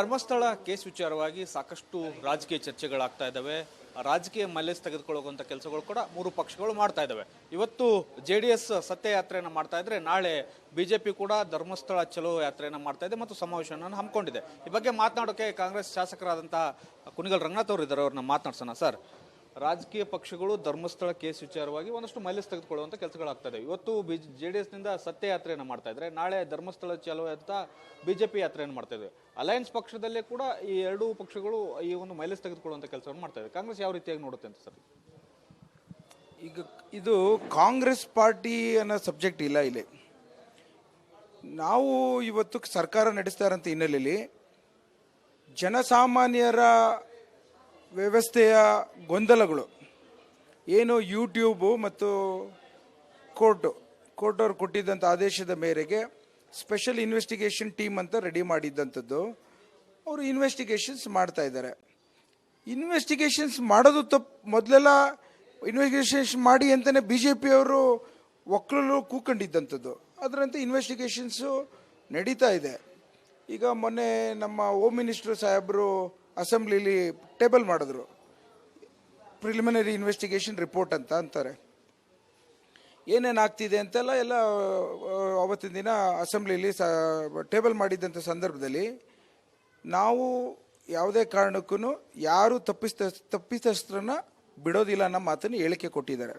Dharmasthala case ವಿಚಾರವಾಗಿ ಸಾಕಷ್ಟು ರಾಜಕೀಯ ಚರ್ಚೆಗಳಾಗ್ತಾ ಇದ್ದಾವೆ. ರಾಜಕೀಯ ಮೈಲೇಜ್ ತೆಗೆದುಕೊಳ್ಳುವಂಥ ಕೆಲಸಗಳು ಕೂಡ ಮೂರು ಪಕ್ಷಗಳು ಮಾಡ್ತಾ ಇದ್ದಾವೆ. ಇವತ್ತು ಜೆ ಡಿ ಎಸ್ ಸತ್ಯಯಾತ್ರೆಯನ್ನು ಮಾಡ್ತಾ ಇದ್ರೆ ನಾಳೆ ಬಿಜೆಪಿ ಕೂಡ ಧರ್ಮಸ್ಥಳ ಚಲೋ ಯಾತ್ರೆಯನ್ನು ಮಾಡ್ತಾ ಇದೆ ಮತ್ತು ಸಮಾವೇಶವನ್ನು ಹಮ್ಮಿಕೊಂಡಿದೆ. ಈ ಬಗ್ಗೆ ಮಾತನಾಡೋಕೆ ಕಾಂಗ್ರೆಸ್ ಶಾಸಕರಾದಂತಹ ಕುಣಿಗಲ್ ರಂಗನಾಥ್ ಅವರು ಇದ್ದಾರೆ ಅವ್ರನ್ನ ಮಾತನಾಡ್ಸೋಣ ಸರ್. ರಾಜಕೀಯ ಪಕ್ಷಗಳು ಧರ್ಮಸ್ಥಳ ಕೇಸ್ ವಿಚಾರವಾಗಿ ಒಂದಷ್ಟು ಮೈಲೇಜ್ ತೆಗೆದುಕೊಳ್ಳುವಂಥ ಕೆಲಸಗಳಾಗ್ತದೆ ಇವತ್ತು ಬಿ ಜೆ ಡಿ ಎಸ್ನಿಂದ ಸತ್ಯಯಾತ್ರೆಯನ್ನು ಮಾಡ್ತಾ ಇದ್ರೆ ನಾಳೆ ಧರ್ಮಸ್ಥಳ ಚಲೋ ಅಂತ ಪಿ ಯಾತ್ರೆಯನ್ನು ಮಾಡ್ತಾ ಇದೆ ಅಲಯನ್ಸ್ ಪಕ್ಷದಲ್ಲೇ ಕೂಡ ಈ ಎರಡೂ ಪಕ್ಷಗಳು ಈ ಒಂದು ಮೈಲೇಜ್ ತೆಗೆದುಕೊಳ್ಳುವಂಥ ಕೆಲಸವನ್ನು ಮಾಡ್ತಾ ಇದೆ ಕಾಂಗ್ರೆಸ್ ಯಾವ ರೀತಿಯಾಗಿ ನೋಡುತ್ತೆ ಅಂತ ಸರ್? ಈಗ ಇದು ಕಾಂಗ್ರೆಸ್ ಪಾರ್ಟಿ ಅನ್ನೋ ಸಬ್ಜೆಕ್ಟ್ ಇಲ್ಲ ಇಲ್ಲಿ. ನಾವು ಇವತ್ತು ಸರ್ಕಾರ ನಡೆಸ್ತಾ ಇರೋಂಥ ಹಿನ್ನೆಲೆಯಲ್ಲಿ ಜನಸಾಮಾನ್ಯರ ವ್ಯವಸ್ಥೆಯ ಗೊಂದಲಗಳು. ಏನು ಯೂಟ್ಯೂಬು ಮತ್ತು ಕೋರ್ಟು, ಕೋರ್ಟ್ ಅವರು ಕೊಟ್ಟಿದ್ದಂಥ ಆದೇಶದ ಮೇರೆಗೆ ಸ್ಪೆಷಲ್ ಇನ್ವೆಸ್ಟಿಗೇಷನ್ ಟೀಮ್ ಅಂತ ರೆಡಿ ಮಾಡಿದ್ದಂಥದ್ದು ಅವರು ಇನ್ವೆಸ್ಟಿಗೇಷನ್ಸ್ ಮಾಡ್ತಾ ಇದ್ದಾರೆ. ಇನ್ವೆಸ್ಟಿಗೇಷನ್ಸ್ ಮಾಡೋದು ತಪ್ಪು. ಮೊದಲೆಲ್ಲ ಇನ್ವೆಸ್ಟಿಗೇಷನ್ಸ್ ಮಾಡಿ ಅಂತಲೇ ಬಿ ಜೆ ಪಿಯವರು ಒಕ್ಕಲು ಕೂಕೊಂಡಿದ್ದಂಥದ್ದು ಅದರಂತೆ ಇನ್ವೆಸ್ಟಿಗೇಷನ್ಸು ನಡೀತಾ ಇದೆ. ಈಗ ಮೊನ್ನೆ ನಮ್ಮ ಹೋಮ್ ಮಿನಿಸ್ಟ್ರು ಸಾಹೇಬರು ಅಸೆಂಬ್ಲಿಲಿ ಟೇಬಲ್ ಮಾಡಿದ್ರು. ಪ್ರಿಲಿಮಿನರಿ ಇನ್ವೆಸ್ಟಿಗೇಷನ್ ರಿಪೋರ್ಟ್ ಅಂತ ಅಂತಾರೆ. ಏನೇನು ಆಗ್ತಿದೆ ಅಂತೆಲ್ಲ ಎಲ್ಲ ಅವತ್ತಿನ ದಿನ ಅಸೆಂಬ್ಲಿಲಿ ಸ, ಟೇಬಲ್ ಮಾಡಿದ್ದಂಥ ಸಂದರ್ಭದಲ್ಲಿ ನಾವು ಯಾವುದೇ ಕಾರಣಕ್ಕೂ ಯಾರು ತಪ್ಪಿಸ್ತ, ತಪ್ಪಿತಸ್ಥರನ್ನ ಬಿಡೋದಿಲ್ಲ ಅನ್ನೋ ಮಾತನ್ನು ಹೇಳಿಕೆ ಕೊಟ್ಟಿದ್ದಾರೆ.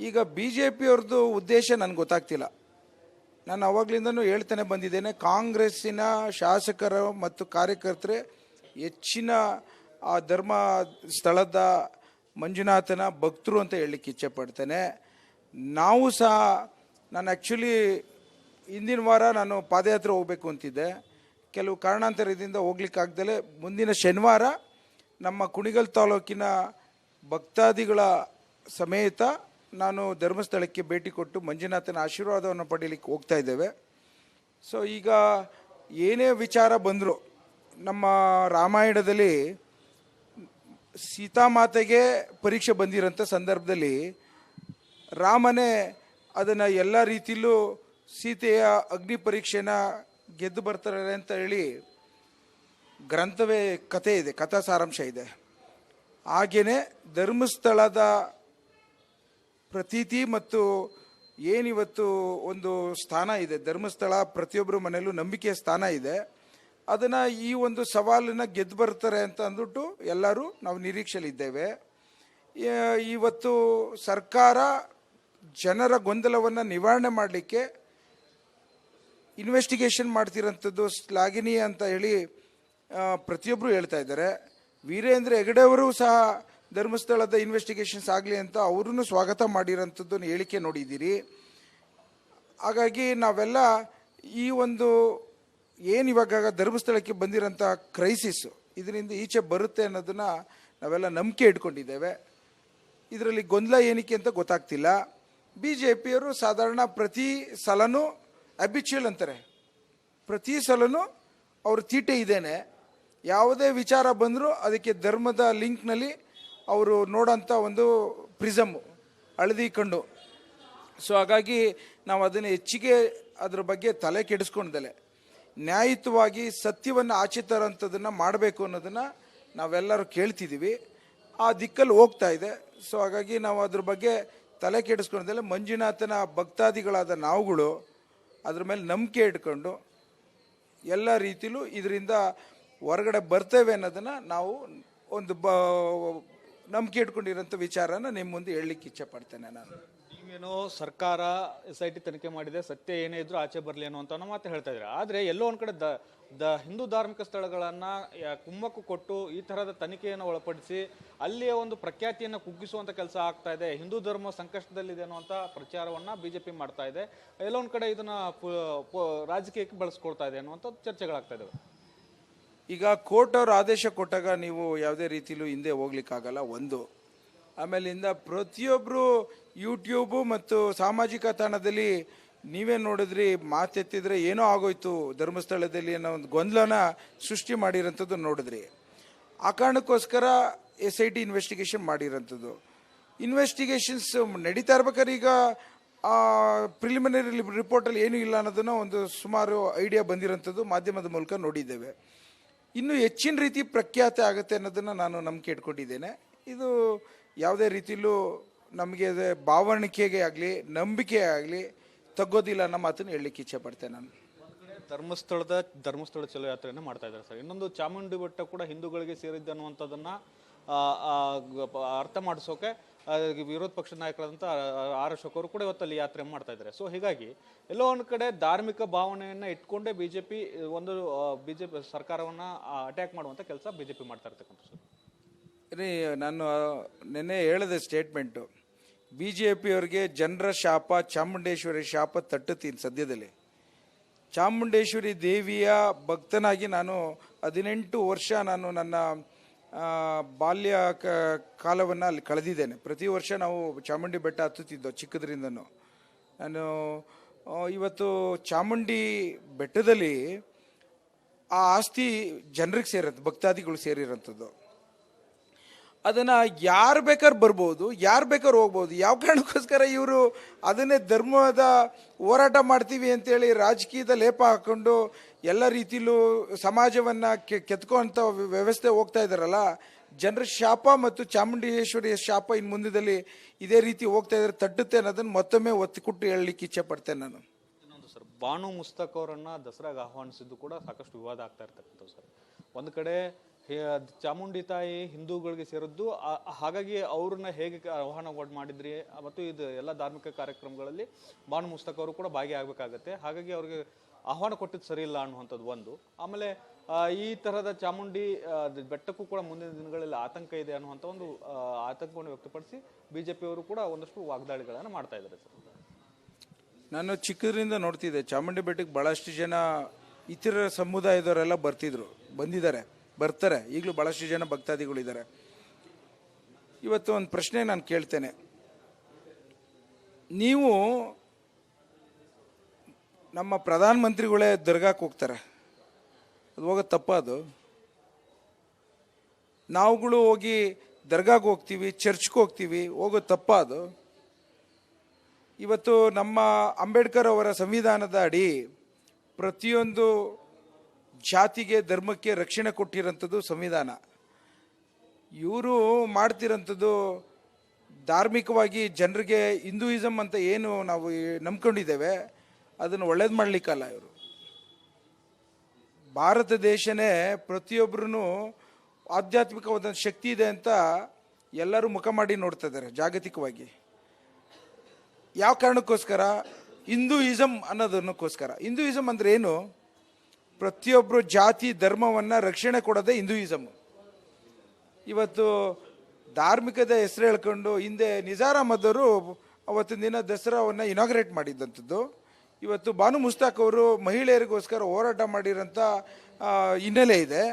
ಈಗ ಬಿ ಜೆ ಪಿಯವ್ರದ್ದು ಉದ್ದೇಶ ನನಗೆ ಗೊತ್ತಾಗ್ತಿಲ್ಲ. ನಾನು ಅವಾಗ್ಲಿಂದನೂ ಹೇಳ್ತಾನೆ ಬಂದಿದ್ದೇನೆ, ಕಾಂಗ್ರೆಸ್ಸಿನ ಶಾಸಕರು ಮತ್ತು ಕಾರ್ಯಕರ್ತರೇ ಹೆಚ್ಚಿನ ಆ ಧರ್ಮ ಸ್ಥಳದ ಮಂಜುನಾಥನ ಭಕ್ತರು ಅಂತ ಹೇಳಲಿಕ್ಕೆ ಇಚ್ಛೆ ಪಡ್ತೇನೆ. ನಾವು ಸಹ, ನಾನು ಆ್ಯಕ್ಚುಲಿ ಹಿಂದಿನ ವಾರ ನಾನು ಪಾದಯಾತ್ರೆ ಹೋಗಬೇಕು ಅಂತಿದ್ದೆ. ಕೆಲವು ಕಾರಣಾಂತರದಿಂದ ಹೋಗ್ಲಿಕ್ಕಾಗ್ದಲೇ ಮುಂದಿನ ಶನಿವಾರ ನಮ್ಮ ಕುಣಿಗಲ್ ತಾಲೂಕಿನ ಭಕ್ತಾದಿಗಳ ಸಮೇತ ನಾನು ಧರ್ಮಸ್ಥಳಕ್ಕೆ ಭೇಟಿ ಕೊಟ್ಟು ಮಂಜುನಾಥನ ಆಶೀರ್ವಾದವನ್ನು ಪಡೀಲಿಕ್ಕೆ ಹೋಗ್ತಾ ಇದ್ದೇವೆ. ಸೊ ಈಗ ಏನೇ ವಿಚಾರ ಬಂದರೂ ನಮ್ಮ ರಾಮಾಯಣದಲ್ಲಿ ಸೀತಾಮಾತೆಗೆ ಪರೀಕ್ಷೆ ಬಂದಿರೋಂಥ ಸಂದರ್ಭದಲ್ಲಿ ರಾಮನೇ ಅದನ್ನು ಎಲ್ಲ ರೀತಿಲೂ ಸೀತೆಯ ಅಗ್ನಿ ಪರೀಕ್ಷೆನ ಗೆದ್ದು ಬರ್ತಾರೆ ಅಂತ ಹೇಳಿ ಗ್ರಂಥವೇ ಕಥೆ ಇದೆ, ಕಥಾ ಸಾರಾಂಶ ಇದೆ. ಹಾಗೆಯೇ ಧರ್ಮಸ್ಥಳದ ಪ್ರತೀತಿ ಮತ್ತು ಏನಿವತ್ತು ಒಂದು ಸ್ಥಾನ ಇದೆ, ಧರ್ಮಸ್ಥಳ ಪ್ರತಿಯೊಬ್ಬರ ಮನೆಯಲ್ಲೂ ನಂಬಿಕೆಯ ಸ್ಥಾನ ಇದೆ. ಅದನ್ನು ಈ ಒಂದು ಸವಾಲನ್ನ ಗೆದ್ದು ಬರ್ತಾರೆ ಅಂತ ಅಂದ್ಬಿಟ್ಟು ಎಲ್ಲರೂ ನಾವು ನಿರೀಕ್ಷೆಲಿದ್ದೇವೆ ಇವತ್ತು ಸರ್ಕಾರ ಜನರ ಗೊಂದಲವನ್ನು ನಿವಾರಣೆ ಮಾಡಲಿಕ್ಕೆ ಇನ್ವೆಸ್ಟಿಗೇಷನ್ ಮಾಡ್ತಿರೋಂಥದ್ದು ಶ್ಲಾಘಿನಿ ಅಂತ ಹೇಳಿ ಪ್ರತಿಯೊಬ್ಬರು ಹೇಳ್ತಾ ಇದ್ದಾರೆ. ವೀರೇಂದ್ರ ಹೆಗಡೆ ಅವರು ಸಹ ಧರ್ಮಸ್ಥಳದ ಇನ್ವೆಸ್ಟಿಗೇಷನ್ಸ್ ಆಗಲಿ ಅಂತ ಅವರೂ ಸ್ವಾಗತ ಮಾಡಿರೋಂಥದ್ದು ಹೇಳಿಕೆ ನೋಡಿದ್ದೀರಿ. ಹಾಗಾಗಿ ನಾವೆಲ್ಲ ಈ ಒಂದು ಏನು ಇವಾಗ ಧರ್ಮಸ್ಥಳಕ್ಕೆ ಬಂದಿರೋಂಥ ಕ್ರೈಸಿಸ್ಸು ಇದರಿಂದ ಈಚೆ ಬರುತ್ತೆ ಅನ್ನೋದನ್ನು ನಾವೆಲ್ಲ ನಂಬಿಕೆ ಇಟ್ಕೊಂಡಿದ್ದೇವೆ. ಇದರಲ್ಲಿ ಗೊಂದಲ ಏನಕ್ಕೆ ಅಂತ ಗೊತ್ತಾಗ್ತಿಲ್ಲ. ಬಿ ಜೆ ಪಿಯವರು ಸಾಧಾರಣ ಪ್ರತಿ ಸಲನೂ ಅಬಿಚುಯಲ್ ಅಂತಾರೆ. ಪ್ರತಿ ಸಲನೂ ಅವ್ರ ತೀಟೆ ಇದ್ದೇನೆ ಯಾವುದೇ ವಿಚಾರ ಬಂದರೂ ಅದಕ್ಕೆ ಧರ್ಮದ ಲಿಂಕ್ನಲ್ಲಿ ಅವರು ನೋಡೋಂಥ ಒಂದು ಪ್ರಿಸಮ್ಮು ಹಳದಿ ಕಂಡು ಸೊ ಹಾಗಾಗಿ ನಾವು ಅದನ್ನು ಹೆಚ್ಚಿಗೆ ಅದ್ರ ಬಗ್ಗೆ ತಲೆ ಕೆಡಿಸ್ಕೊಂಡಲೆ ನ್ಯಾಯಯುತವಾಗಿ ಸತ್ಯವನ್ನು ಆಚೆ ಮಾಡಬೇಕು ಅನ್ನೋದನ್ನು ನಾವೆಲ್ಲರೂ ಕೇಳ್ತಿದ್ದೀವಿ ಆ ದಿಕ್ಕಲ್ಲಿ ಹೋಗ್ತಾ ಇದೆ. ಸೊ ಹಾಗಾಗಿ ನಾವು ಅದ್ರ ಬಗ್ಗೆ ತಲೆ ಕೆಡಿಸ್ಕೊಂಡಲೆ ಮಂಜುನಾಥನ ಭಕ್ತಾದಿಗಳಾದ ನಾವುಗಳು ಅದ್ರ ಮೇಲೆ ನಂಬಿಕೆ ಇಟ್ಕೊಂಡು ಎಲ್ಲ ರೀತಿಲೂ ಇದರಿಂದ ಹೊರಗಡೆ ಬರ್ತೇವೆ ಅನ್ನೋದನ್ನು ನಾವು ಒಂದು ಬ, ನಂಬಿಕೆ ಇಟ್ಕೊಂಡಿರೋಂಥ ವಿಚಾರನ ನಿಮ್ಮ ಮುಂದೆ ಹೇಳಲಿಕ್ಕೆ ಇಚ್ಛೆ ಪಡ್ತೇನೆ ನಾನು. ನೀವೇನೋ ಸರ್ಕಾರ ಎಸ್ ಐ ಟಿ ತನಿಖೆ ಮಾಡಿದೆ, ಸತ್ಯ ಏನೇ ಇದ್ರೂ ಆಚೆ ಬರಲಿ ಅನ್ನೋ ಅನ್ನೋ ಮಾತು ಹೇಳ್ತಾ ಇದ್ದಾರೆ. ಆದರೆ ಎಲ್ಲೋ ಒಂದು ಕಡೆ ದ ದ ಹಿಂದೂ ಧಾರ್ಮಿಕ ಸ್ಥಳಗಳನ್ನು ಕುಮ್ಮಕ್ಕು ಕೊಟ್ಟು ಈ ಥರದ ತನಿಖೆಯನ್ನು ಒಳಪಡಿಸಿ ಅಲ್ಲಿಯ ಒಂದು ಪ್ರಖ್ಯಾತಿಯನ್ನು ಕುಗ್ಗಿಸುವಂಥ ಕೆಲಸ ಆಗ್ತಾ ಇದೆ. ಹಿಂದೂ ಧರ್ಮ ಸಂಕಷ್ಟದಲ್ಲಿದೆ ಅನ್ನುವಂಥ ಪ್ರಚಾರವನ್ನು ಬಿ ಜೆ ಪಿ ಮಾಡ್ತಾ ಇದೆ. ಎಲ್ಲೋ ಒಂದು ಕಡೆ ಇದನ್ನು ರಾಜಕೀಯಕ್ಕೆ ಬಳಸ್ಕೊಳ್ತಾ ಇದೆ ಅನ್ನುವಂಥ ಚರ್ಚೆಗಳಾಗ್ತಾ ಇದ್ದಾವೆ ಈಗ ಕೋರ್ಟ್ ಅವರು ಆದೇಶ ಕೊಟ್ಟಾಗ ನೀವು ಯಾವುದೇ ರೀತಿಯಲ್ಲೂ ಹಿಂದೆ ಹೋಗ್ಲಿಕ್ಕಾಗಲ್ಲ, ಒಂದು. ಆಮೇಲಿಂದ ಪ್ರತಿಯೊಬ್ಬರು ಯೂಟ್ಯೂಬು ಮತ್ತು ಸಾಮಾಜಿಕ ತಾಣದಲ್ಲಿ ನೀವೇ ನೋಡಿದ್ರಿ, ಮಾತೆತ್ತಿದ್ರೆ ಏನೋ ಆಗೋಯ್ತು ಧರ್ಮಸ್ಥಳದಲ್ಲಿ ಅನ್ನೋ ಒಂದು ಗೊಂದಲನ ಸೃಷ್ಟಿ ಮಾಡಿರೋಂಥದ್ದು ನೋಡಿದ್ರಿ. ಆ ಕಾರಣಕ್ಕೋಸ್ಕರ ಎಸ್ ಐ ಟಿ ಇನ್ವೆಸ್ಟಿಗೇಷನ್ ಮಾಡಿರೋಂಥದ್ದು. ಇನ್ವೆಸ್ಟಿಗೇಷನ್ಸ್ ನಡೀತಾ ಇರ್ಬೇಕಾದ್ರೆ ಈಗ ಪ್ರಿಲಿಮಿನರಿ ರಿಪೋರ್ಟಲ್ಲಿ ಏನೂ ಇಲ್ಲ ಅನ್ನೋದನ್ನು ಒಂದು ಸುಮಾರು ಐಡಿಯಾ ಬಂದಿರೋಂಥದ್ದು ಮಾಧ್ಯಮದ ಮೂಲಕ ನೋಡಿದ್ದೇವೆ. ಇನ್ನು ಹೆಚ್ಚಿನ ರೀತಿ ಪ್ರಖ್ಯಾತ ಆಗುತ್ತೆ ಅನ್ನೋದನ್ನು ನಾನು ನಂಬಿಕೆ ಇಟ್ಕೊಂಡಿದ್ದೇನೆ. ಇದು ಯಾವುದೇ ರೀತಿಯಲ್ಲೂ ನಮಗೆ ಭಾವಣಿಕೆಗೆ ಆಗಲಿ, ನಂಬಿಕೆ ಆಗಲಿ ತಗ್ಗೋದಿಲ್ಲ ಅನ್ನೋ ಮಾತನ್ನು ಹೇಳಲಿಕ್ಕೆ ಇಚ್ಛೆ ಪಡ್ತೇನೆ ನಾನು. ಧರ್ಮಸ್ಥಳದ, ಧರ್ಮಸ್ಥಳ ಚಲೋ ಯಾತ್ರೆಯನ್ನು ಮಾಡ್ತಾ ಇದ್ದಾರೆ ಸರ್. ಇನ್ನೊಂದು ಚಾಮುಂಡಿ ಬೆಟ್ಟ ಕೂಡ ಹಿಂದೂಗಳಿಗೆ ಸೇರಿದ್ದು ಅನ್ನುವಂಥದ್ದನ್ನ ಪ- ಅರ್ಥ ಮಾಡಿಸೋಕೆ ವಿರೋಧ ಪಕ್ಷ ನಾಯಕರಾದಂಥ ಆರ್ ಅಶೋಕ್ ಅವರು ಕೂಡ ಇವತ್ತಲ್ಲಿ ಯಾತ್ರೆ ಮಾಡ್ತಾ ಇದ್ದಾರೆ. ಸೊ ಹೀಗಾಗಿ ಎಲ್ಲೋ ಒಂದು ಕಡೆ ಧಾರ್ಮಿಕ ಭಾವನೆಯನ್ನು ಇಟ್ಕೊಂಡೇ ಬಿಜೆಪಿ ಒಂದು ಬಿ ಜೆ ಪಿ ಸರ್ಕಾರವನ್ನು ಅಟ್ಯಾಕ್ ಮಾಡುವಂಥ ಕೆಲಸ ಬಿ ಜೆ ಪಿ ಮಾಡ್ತಾ ಇರ್ತಕ್ಕಂಥ ರೀ ನಾನು ನಿನ್ನೆ ಹೇಳಿದೆ ಸ್ಟೇಟ್ಮೆಂಟು. ಬಿ ಜೆ ಪಿಯವ್ರಿಗೆ ಜನರ ಶಾಪ, ಚಾಮುಂಡೇಶ್ವರಿ ಶಾಪ ತಟ್ಟುತ್ತೀನಿ ಸದ್ಯದಲ್ಲಿ. ಚಾಮುಂಡೇಶ್ವರಿ ದೇವಿಯ ಭಕ್ತನಾಗಿ ನಾನು ಹದಿನೆಂಟು ವರ್ಷ ನಾನು ನನ್ನ ಬಾಲ್ಯ ಕ, ಕಾಲವನ್ನು ಅಲ್ಲಿ ಕಳೆದಿದ್ದೇನೆ. ಪ್ರತಿ ವರ್ಷ ನಾವು ಚಾಮುಂಡಿ ಬೆಟ್ಟ ಹತ್ತುತ್ತಿದ್ದೋ ಚಿಕ್ಕದ್ರಿಂದನೂ. ನಾನು ಇವತ್ತು ಚಾಮುಂಡಿ ಬೆಟ್ಟದಲ್ಲಿ ಆ ಆಸ್ತಿ ಜನರಿಗೆ ಸೇರತ್ತೆ, ಭಕ್ತಾದಿಗಳು ಸೇರಿರೋಂಥದ್ದು. ಅದನ್ನ ಯಾರು ಬೇಕಾದ್ರೆ ಬರ್ಬೋದು, ಯಾರು ಬೇಕಾದ್ರೆ ಹೋಗ್ಬೋದು, ಯಾವ ಕಾರಣಕ್ಕೋಸ್ಕರ ಇವರು ಅದನ್ನೇ ಧರ್ಮದ ಹೋರಾಟ ಮಾಡ್ತೀವಿ ಅಂತೇಳಿ ರಾಜಕೀಯದ ಲೇಪ ಹಾಕ್ಕೊಂಡು ಎಲ್ಲ ರೀತಿಲೂ ಸಮಾಜವನ್ನು ಕೆತ್ಕೋಂಥ ವ್ಯವಸ್ಥೆ ಹೋಗ್ತಾ ಇದ್ದಾರಲ್ಲ ಜನರ ಶಾಪ ಮತ್ತು ಚಾಮುಂಡೇಶ್ವರಿಯ ಶಾಪ ಇನ್ನು ಮುಂದದಲ್ಲಿ ಇದೇ ರೀತಿ ಹೋಗ್ತಾ ಇದ್ರೆ, ತಟ್ಟುತ್ತೆ ಅನ್ನೋದನ್ನು ಮತ್ತೊಮ್ಮೆ ಒತ್ತಿ ಕೊಟ್ಟು ಹೇಳಲಿಕ್ಕೆ ಇಚ್ಛೆ ಪಡ್ತೇನೆ ನಾನು. ಇನ್ನೊಂದು ಸರ್, ಬಾನು ಮುಸ್ತಕ್ ಅವರನ್ನು ದಸರಾಗೆ ಆಹ್ವಾನಿಸಿದ್ದು ಕೂಡ ಸಾಕಷ್ಟು ವಿವಾದ ಆಗ್ತಾ ಇರ್ತಕ್ಕಂಥದ್ದು ಸರ್. ಒಂದು ಕಡೆ ಚಾಮುಂಡಿ ತಾಯಿ ಹಿಂದೂಗಳಿಗೆ ಸೇರಿದ್ದು ಹಾಗಾಗಿ ಅವ್ರನ್ನ ಹೇಗೆ ಕ- ಆಹ್ವಾನ ಒಡ್ ಮಾಡಿದ್ರಿ, ಮತ್ತು ಇದು ಎಲ್ಲ ಧಾರ್ಮಿಕ ಕಾರ್ಯಕ್ರಮಗಳಲ್ಲಿ ಬಾನು ಮುಸ್ತಕ್ ಅವರು ಕೂಡ ಭಾಗಿಯಾಗಬೇಕಾಗತ್ತೆ ಹಾಗಾಗಿ ಅವ್ರಿಗೆ ಆಹ್ವಾನ ಕೊಟ್ಟಿದ್ದು ಸರಿ ಇಲ್ಲ ಅನ್ನುವಂಥದ್ದು ಒಂದು. ಆಮೇಲೆ ಈ ತರಹದ ಚಾಮುಂಡಿ ಬೆಟ್ಟಕ್ಕೂ ಕೂಡ ಮುಂದಿನ ದಿನಗಳಲ್ಲಿ ಆತಂಕ ಇದೆ ಅನ್ನುವಂಥ ಒಂದು ಆತಂಕವನ್ನು ವ್ಯಕ್ತಪಡಿಸಿ ಬಿಜೆಪಿಯವರು ಕೂಡ ಒಂದಷ್ಟು ವಾಗ್ದಾಳಿಗಳನ್ನು ಮಾಡ್ತಾ ಇದ್ದಾರೆ ಸರ್. ನಾನು ಚಿಕ್ಕದ್ರಿಂದ ನೋಡ್ತಿದ್ದೆ, ಚಾಮುಂಡಿ ಬೆಟ್ಟಕ್ಕೆ ಭಾಳಷ್ಟು ಜನ ಇತರ ಸಮುದಾಯದವರೆಲ್ಲ ಬರ್ತಿದ್ರು, ಬಂದಿದ್ದಾರೆ. ಬರ್ತಾರೆ. ಈಗಲೂ ಭಾಳಷ್ಟು ಜನ ಭಕ್ತಾದಿಗಳಿದ್ದಾರೆ. ಇವತ್ತು ಒಂದು ಪ್ರಶ್ನೆ ನಾನು ಕೇಳ್ತೇನೆ. ನೀವು ನಮ್ಮ ಪ್ರಧಾನಮಂತ್ರಿಗಳೇ ದರ್ಗಾಕ್ಕೆ ಹೋಗ್ತಾರೆ. ಅದು ಹೋಗೋದು ತಪ್ಪ ಅದು. ನಾವುಗಳು ಹೋಗಿ ದರ್ಗಾಗೆ ಹೋಗ್ತೀವಿ, ಚರ್ಚ್ಗೆ ಹೋಗ್ತೀವಿ, ಹೋಗೋದು ತಪ್ಪ ಅದು. ಇವತ್ತು ನಮ್ಮ ಅಂಬೇಡ್ಕರ್ ಅವರ ಸಂವಿಧಾನದ ಅಡಿ ಪ್ರತಿಯೊಂದು ಜಾತಿಗೆ ಧರ್ಮಕ್ಕೆ ರಕ್ಷಣೆ ಕೊಟ್ಟಿರೋಂಥದ್ದು ಸಂವಿಧಾನ. ಇವರು ಮಾಡ್ತಿರೋಂಥದ್ದು ಧಾರ್ಮಿಕವಾಗಿ ಜನರಿಗೆ ಹಿಂದೂಯಿಸಮ್ ಅಂತ ಏನು ನಾವು ನಂಬ್ಕೊಂಡಿದ್ದೇವೆ, ಅದನ್ನು ಒಳ್ಳೇದು ಮಾಡಲಿಕ್ಕಲ್ಲ ಇವರು. ಭಾರತ ದೇಶನೇ ಪ್ರತಿಯೊಬ್ಬರೂ ಆಧ್ಯಾತ್ಮಿಕವಾದ ಶಕ್ತಿ ಇದೆ ಅಂತ ಎಲ್ಲರೂ ಮುಖ ಮಾಡಿ ನೋಡ್ತಾ ಇದ್ದಾರೆ ಜಾಗತಿಕವಾಗಿ. ಯಾವ ಕಾರಣಕ್ಕೋಸ್ಕರ? ಹಿಂದೂಯಿಸಮ್ ಅನ್ನೋದನ್ನಕ್ಕೋಸ್ಕರ ಹಿಂದೂಯಿಸಮ್ ಅಂದ್ರೆ ಏನು? ಪ್ರತಿಯೊಬ್ಬರು ಜಾತಿ ಧರ್ಮವನ್ನು ರಕ್ಷಣೆ ಕೊಡೋದೇ ಹಿಂದೂಯಿಸಮ್ ಇವತ್ತು ಧಾರ್ಮಿಕದ ಹೆಸರು ಹೇಳ್ಕೊಂಡು ಹಿಂದೆ ನಿಜಾರ ಅಹಮದ್ ಅವರು ಅವತ್ತಿನ ದಿನ ದಸರಾವನ್ನು ಇನಾಗ್ರೇಟ್ ಮಾಡಿದ್ದಂಥದ್ದು. ಇವತ್ತು ಬಾನು ಮುಸ್ತಾಕ್ ಅವರು ಮಹಿಳೆಯರಿಗೋಸ್ಕರ ಹೋರಾಟ ಮಾಡಿರೋಂಥ ಹಿನ್ನೆಲೆ ಇದೆ.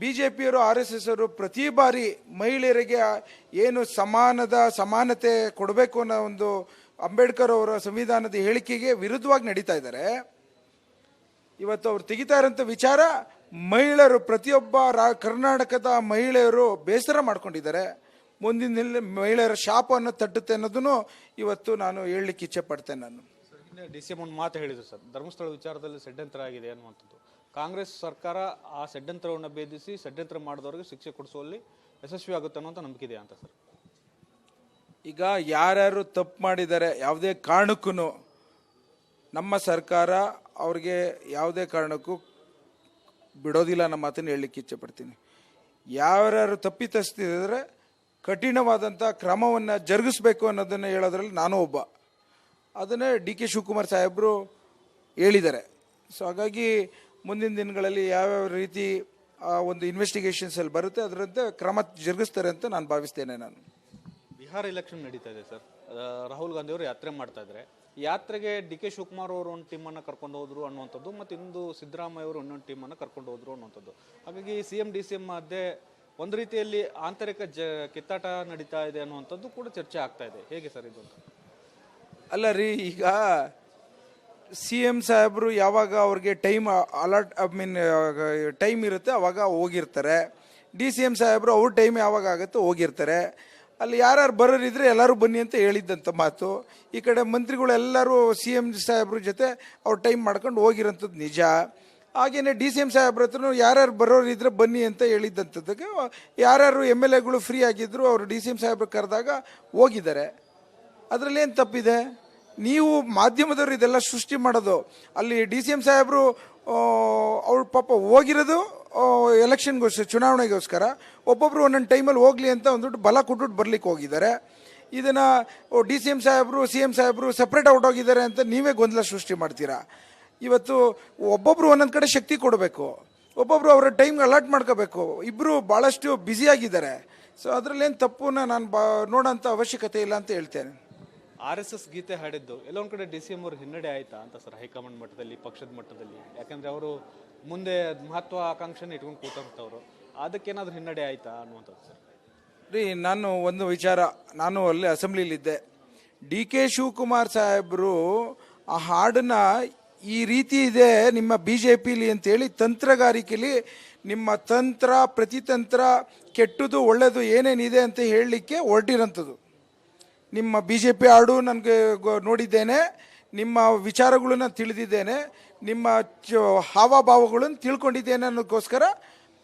ಬಿ ಜೆ ಪಿಯವರು ಆರ್ ಎಸ್ ಎಸ್ ಅವರು ಪ್ರತಿ ಬಾರಿ ಮಹಿಳೆಯರಿಗೆ ಏನು ಸಮಾನದ ಸಮಾನತೆ ಕೊಡಬೇಕು ಅನ್ನೋ ಒಂದು ಅಂಬೇಡ್ಕರ್ ಅವರ ಸಂವಿಧಾನದ ಹೇಳಿಕೆಗೆ ವಿರುದ್ಧವಾಗಿ ನಡೀತಾ ಇದ್ದಾರೆ. ಇವತ್ತು ಅವ್ರು ತೆಗಿತಾ ಇರೋಂಥ ವಿಚಾರ ಮಹಿಳೆಯರು ಪ್ರತಿಯೊಬ್ಬ ರಾ ಕರ್ನಾಟಕದ ಮಹಿಳೆಯರು ಬೇಸರ ಮಾಡ್ಕೊಂಡಿದ್ದಾರೆ. ಮುಂದಿನ ದಿನ ಮಹಿಳೆಯರ ಶಾಪವನ್ನು ತಟ್ಟುತ್ತೆ ಅನ್ನೋದನ್ನು ಇವತ್ತು ನಾನು ಹೇಳಲಿಕ್ಕೆ ಇಚ್ಛೆ ಪಡ್ತೇನೆ ನಾನು. ಡಿ ಸಿ ಎಂ ಒಂದು ಮಾತು ಹೇಳಿದರು ಸರ್. ಧರ್ಮಸ್ಥಳ ವಿಚಾರದಲ್ಲಿ ಷಡ್ಯಂತ್ರ ಆಗಿದೆ ಅನ್ನುವಂಥದ್ದು. ಕಾಂಗ್ರೆಸ್ ಸರ್ಕಾರ ಆ ಷಡ್ಯಂತ್ರವನ್ನು ಭೇದಿಸಿ ಷಡ್ಯಂತ್ರ ಮಾಡಿದವರಿಗೆ ಶಿಕ್ಷೆ ಕೊಡಿಸುವಲ್ಲಿ ಯಶಸ್ವಿ ಆಗುತ್ತೆ ಅನ್ನೋಂಥ ನಂಬಿಕೆ ಇದೆ ಅಂತ ಸರ್? ಈಗ ಯಾರ್ಯಾರು ತಪ್ಪು ಮಾಡಿದ್ದಾರೆ ಯಾವುದೇ ಕಾರಣಕ್ಕೂ ನಮ್ಮ ಸರ್ಕಾರ ಅವ್ರಿಗೆ ಯಾವುದೇ ಕಾರಣಕ್ಕೂ ಬಿಡೋದಿಲ್ಲ ನಮ್ಮ ಮಾತನ್ನು ಹೇಳಲಿಕ್ಕೆ ಇಚ್ಛೆ ಪಡ್ತೀನಿ. ಯಾರ್ಯಾರು ತಪ್ಪಿತಸ್ತಿದ್ರೆ ಕಠಿಣವಾದಂಥ ಕ್ರಮವನ್ನು ಜರುಗಿಸ್ಬೇಕು ಅನ್ನೋದನ್ನು ಹೇಳೋದ್ರಲ್ಲಿ ನಾನು ಒಬ್ಬ. ಅದನ್ನೇ ಡಿ ಕೆ ಶಿವಕುಮಾರ್ ಸಾಹೇಬರು ಹೇಳಿದ್ದಾರೆ. ಸೊ ಹಾಗಾಗಿ ಮುಂದಿನ ದಿನಗಳಲ್ಲಿ ಯಾವ್ಯಾವ ರೀತಿ ಆ ಒಂದು ಇನ್ವೆಸ್ಟಿಗೇಷನ್ಸ್ ಅಲ್ಲಿ ಬರುತ್ತೆ, ಅದರಂತೆ ಕ್ರಮ ಜರುಗಿಸ್ತಾರೆ ಅಂತ ನಾನು ಭಾವಿಸ್ತೇನೆ ನಾನು. ಬಿಹಾರ ಎಲೆಕ್ಷನ್ ನಡೀತಾ ಇದೆ ಸರ್. ರಾಹುಲ್ ಗಾಂಧಿ ಅವರು ಯಾತ್ರೆ ಮಾಡ್ತಾ ಇದ್ದಾರೆ. ಯಾತ್ರೆಗೆ ಡಿ ಕೆ ಶಿವಕುಮಾರ್ ಅವರು ಒಂದು ಟೀಮನ್ನು ಕರ್ಕೊಂಡು ಹೋದ್ರು ಅನ್ನುವಂಥದ್ದು, ಮತ್ತು ಇಂದು ಸಿದ್ದರಾಮಯ್ಯ ಅವರು ಇನ್ನೊಂದು ಟೀಮನ್ನು ಕರ್ಕೊಂಡು ಹೋದ್ರು ಅನ್ನುವಂಥದ್ದು. ಹಾಗಾಗಿ C M D C M ಮಧ್ಯೆ ಒಂದು ರೀತಿಯಲ್ಲಿ ಆಂತರಿಕ ಜ, ಕಿತ್ತಾಟ ನಡೀತಾ ಇದೆ ಅನ್ನುವಂಥದ್ದು ಕೂಡ ಚರ್ಚೆ ಆಗ್ತಾ ಇದೆ. ಹೇಗೆ ಸರ್ ಇದು ಅಲ್ಲ ರೀ, ಈಗ ಸಿ ಎಂ ಸಾಹೇಬರು ಯಾವಾಗ ಅವ್ರಿಗೆ time alert I mean time ಇರುತ್ತೆ, ಅವಾಗ ಹೋಗಿರ್ತಾರೆ. ಡಿ ಸಿ ಎಂ ಸಾಹೇಬರು ಅವ್ರ ಟೈಮ್ ಯಾವಾಗ ಆಗುತ್ತೆ ಹೋಗಿರ್ತಾರೆ. ಅಲ್ಲಿ ಯಾರ್ಯಾರು ಬರೋರಿದ್ರೆ ಎಲ್ಲರೂ ಬನ್ನಿ ಅಂತ ಹೇಳಿದ್ದಂಥ ಮಾತು. ಈ ಕಡೆ ಮಂತ್ರಿಗಳೆಲ್ಲರೂ ಸಿ ಎಂ ಸಾಹೇಬ್ರ ಜೊತೆ ಅವ್ರು ಟೈಮ್ ಮಾಡ್ಕೊಂಡು ಹೋಗಿರೋಂಥದ್ದು ನಿಜ. ಹಾಗೆಯೇ ಡಿ ಸಿ ಎಂ ಸಾಹೇಬ್ರ ಹತ್ರ ಯಾರ್ಯಾರು ಬರೋರಿದ್ರೆ ಬನ್ನಿ ಅಂತ ಹೇಳಿದ್ದಂಥದ್ದಕ್ಕೆ ಯಾರ್ಯಾರು ಎಂ ಎಲ್ ಎಗಳು ಫ್ರೀ ಆಗಿದ್ದರು ಅವರು ಡಿ ಸಿ ಎಂ ಸಾಹೇಬ್ರ ಕರೆದಾಗ ಹೋಗಿದ್ದಾರೆ. ಅದರಲ್ಲಿ ಏನು ತಪ್ಪಿದೆ? ನೀವು ಮಾಧ್ಯಮದವರು ಇದೆಲ್ಲ ಸೃಷ್ಟಿ ಮಾಡೋದು. ಅಲ್ಲಿ ಡಿ ಸಿ ಎಂ ಸಾಹೇಬರು ಅವ್ರ ಪಾಪ ಹೋಗಿರೋದು ಎಲೆಕ್ಷನ್ಗೋಸ್ಕರ ಚುನಾವಣೆಗೋಸ್ಕರ ಒಬ್ಬೊಬ್ಬರು ಒಂದೊಂದು ಟೈಮಲ್ಲಿ ಹೋಗಲಿ ಅಂತ ಒಂದ್ಬಿಟ್ಟು ಬಲ ಕೊಟ್ಬಿಟ್ಟು ಬರ್ಲಿಕ್ಕೆ ಹೋಗಿದ್ದಾರೆ. ಇದನ್ನು ಡಿ ಸಿ ಎಂ ಸಾಹೇಬರು ಸಿ ಎಂ ಸಾಹೇಬರು ಸಪ್ರೇಟ್ ಔಟ್ ಹೋಗಿದ್ದಾರೆ ಅಂತ ನೀವೇ ಗೊಂದಲ ಸೃಷ್ಟಿ ಮಾಡ್ತೀರಾ? ಇವತ್ತು ಒಬ್ಬೊಬ್ರು ಒಂದೊಂದು ಕಡೆ ಶಕ್ತಿ ಕೊಡಬೇಕು. ಒಬ್ಬೊಬ್ರು ಅವರ ಟೈಮ್ಗೆ ಅಲರ್ಟ್ ಮಾಡ್ಕೋಬೇಕು. ಇಬ್ಬರು ಭಾಳಷ್ಟು ಬ್ಯುಸಿಯಾಗಿದ್ದಾರೆ ಸೊ ಅದರಲ್ಲೇನು ತಪ್ಪನ್ನ ನಾನು ಬಾ ನೋಡೋಂಥ ಅವಶ್ಯಕತೆ ಇಲ್ಲ ಅಂತ ಹೇಳ್ತೇನೆ. ಆರ್ ಎಸ್ ಎಸ್ ಗೀತೆ ಹಾಡಿದ್ದು. ಎಲ್ಲೊಂದು ಕಡೆ ಡಿ ಸಿ ಎಂ ಅವ್ರ ಹಿನ್ನಡೆ ಆಯ್ತಾ ಅಂತ ಸರ್ ಹೈಕಮಾಂಡ್ ಮಟ್ಟದಲ್ಲಿ, ಪಕ್ಷದ ಮಟ್ಟದಲ್ಲಿ? ಯಾಕಂದ್ರೆ ಅವರು ಮುಂದೆ ಮಹತ್ವಾಕಾಂಕ್ಷೆನ ಇಟ್ಕೊಂಡು ಕೂತಂಥವ್ರು. ಅದಕ್ಕೇನಾದ್ರೂ ಹಿನ್ನಡೆ ಆಯ್ತಾ ಅನ್ನುವಂಥದ್ದು ಸರ್? ರೀ, ನಾನು ಒಂದು ವಿಚಾರ. ನಾನು ಅಲ್ಲಿ ಅಸೆಂಬ್ಲಿಲಿದ್ದೆ ಡಿ ಕೆ ಶಿವಕುಮಾರ್ ಸಾಹೇಬರು ಆ ಹಾಡನ್ನ ಈ ರೀತಿ ಇದೆ ನಿಮ್ಮ ಬಿ ಜೆ ಪಿಲಿ ಅಂತೇಳಿ ತಂತ್ರಗಾರಿಕೆಲಿ ನಿಮ್ಮ ತಂತ್ರ, ಪ್ರತಿತಂತ್ರ ಕೆಟ್ಟದು ಒಳ್ಳೆಯದು ಏನೇನಿದೆ ಅಂತ ಹೇಳಲಿಕ್ಕೆ ಹೊರಟಿರೋಂಥದ್ದು. ನಿಮ್ಮ ಬಿ ಜೆ ಪಿ ಹಾಡು ನನಗೆ ನೋಡಿದ್ದೇನೆ. ನಿಮ್ಮ ವಿಚಾರಗಳನ್ನ ತಿಳಿದಿದ್ದೇನೆ. ನಿಮ್ಮ ಹಾವಭಾವಗಳನ್ನು ತಿಳ್ಕೊಂಡಿದ್ದೇನೆ ಅನ್ನೋದಕ್ಕೋಸ್ಕರ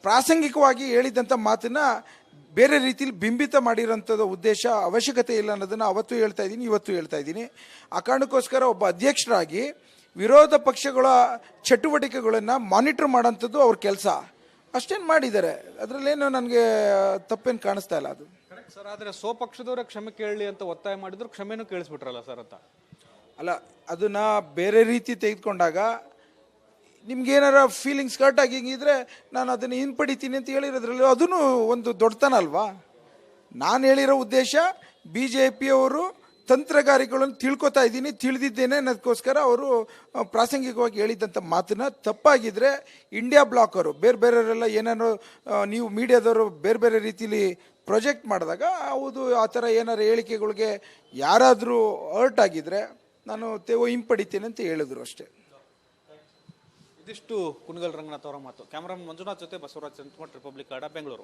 ಪ್ರಾಸಂಗಿಕವಾಗಿ ಹೇಳಿದಂಥ ಮಾತನ್ನು ಬೇರೆ ರೀತಿಲಿ ಬಿಂಬಿತ ಮಾಡಿರೋಂಥದ್ದು ಉದ್ದೇಶ ಅವಶ್ಯಕತೆ ಇಲ್ಲ ಅನ್ನೋದನ್ನು ಅವತ್ತು ಹೇಳ್ತಾ ಇದ್ದೀನಿ, ಇವತ್ತು ಹೇಳ್ತಾ ಇದ್ದೀನಿ. ಆ ಕಾರಣಕ್ಕೋಸ್ಕರ ಒಬ್ಬ ಅಧ್ಯಕ್ಷರಾಗಿ ವಿರೋಧ ಪಕ್ಷಗಳ ಚಟುವಟಿಕೆಗಳನ್ನು ಮಾನಿಟರ್ ಮಾಡೋಂಥದ್ದು ಅವ್ರ ಕೆಲಸ. ಅಷ್ಟೇನು ಮಾಡಿದ್ದಾರೆ. ಅದರಲ್ಲೇನು ನನಗೆ ತಪ್ಪೇನು ಕಾಣಿಸ್ತಾ ಇಲ್ಲ ಅದು. ಸರ್ ಆದರೆ ಸ್ವಪಕ್ಷದವರೇ ಕ್ಷಮೆ ಕೇಳಲಿ ಅಂತ ಒತ್ತಾಯ ಮಾಡಿದ್ರು ಕ್ಷಮೆನೂ ಕೇಳಿಸ್ಬಿಟ್ರಲ್ಲ ಸರ್ ಅಂತ. ಅಲ್ಲ, ಅದನ್ನು ಬೇರೆ ರೀತಿ ತೆಗೆದುಕೊಂಡಾಗ ನಿಮ್ಗೇನಾರ ಫೀಲಿಂಗ್ಸ್ ಕಟ್ ಆಗಿದ್ರೆ ನಾನು ಅದನ್ನು ಹಿಂಪಡಿತೀನಿ ಅಂತ ಹೇಳಿರೋದ್ರಲ್ಲಿ ಅದೂ ಒಂದು ದೊಡ್ಡತನ ಅಲ್ವಾ? ನಾನು ಹೇಳಿರೋ ಉದ್ದೇಶ ಬಿ ಜೆ ಪಿಯವರು ತಂತ್ರಗಾರಿಕೆಗಳನ್ನು ತಿಳ್ಕೊತಾ ಇದ್ದೀನಿ, ತಿಳಿದಿದ್ದೇನೆ ಅನ್ನೋದಕ್ಕೋಸ್ಕರ ಅವರು ಪ್ರಾಸಂಗಿಕವಾಗಿ ಹೇಳಿದಂಥ ಮಾತನ್ನ ತಪ್ಪಾಗಿದ್ರೆ ಇಂಡಿಯಾ ಬ್ಲಾಕರು ಬೇರೆ ಬೇರೆಯವರೆಲ್ಲ ಏನೇನೋ ನೀವು ಮೀಡಿಯಾದವರು ಬೇರೆ ಬೇರೆ ರೀತಿಲಿ ಪ್ರೊಜೆಕ್ಟ್ ಮಾಡಿದಾಗ, ಹೌದು, ಆ ಥರ ಏನಾರು ಹೇಳಿಕೆಗಳಿಗೆ ಯಾರಾದರೂ ಹರ್ಟ್ ಆಗಿದ್ರೆ ನಾನು ತೆವು ಹಿಂಪಡಿತೇನೆ ಅಂತ ಹೇಳಿದ್ರು ಅಷ್ಟೇ. ಇದಿಷ್ಟು ಕುಣಗಲ್ ರಂಗನಾಥ್ ಅವರ ಮಾತು. ಕ್ಯಾಮರಾ ಮಂಜುನಾಥ್ ಜೊತೆ ಬಸವರಾಜ್ ಚಂದ್ಮಠ್ ರಿಪಬ್ಲಿಕ್ ಕಾರ್ಡ ಬೆಂಗಳೂರು.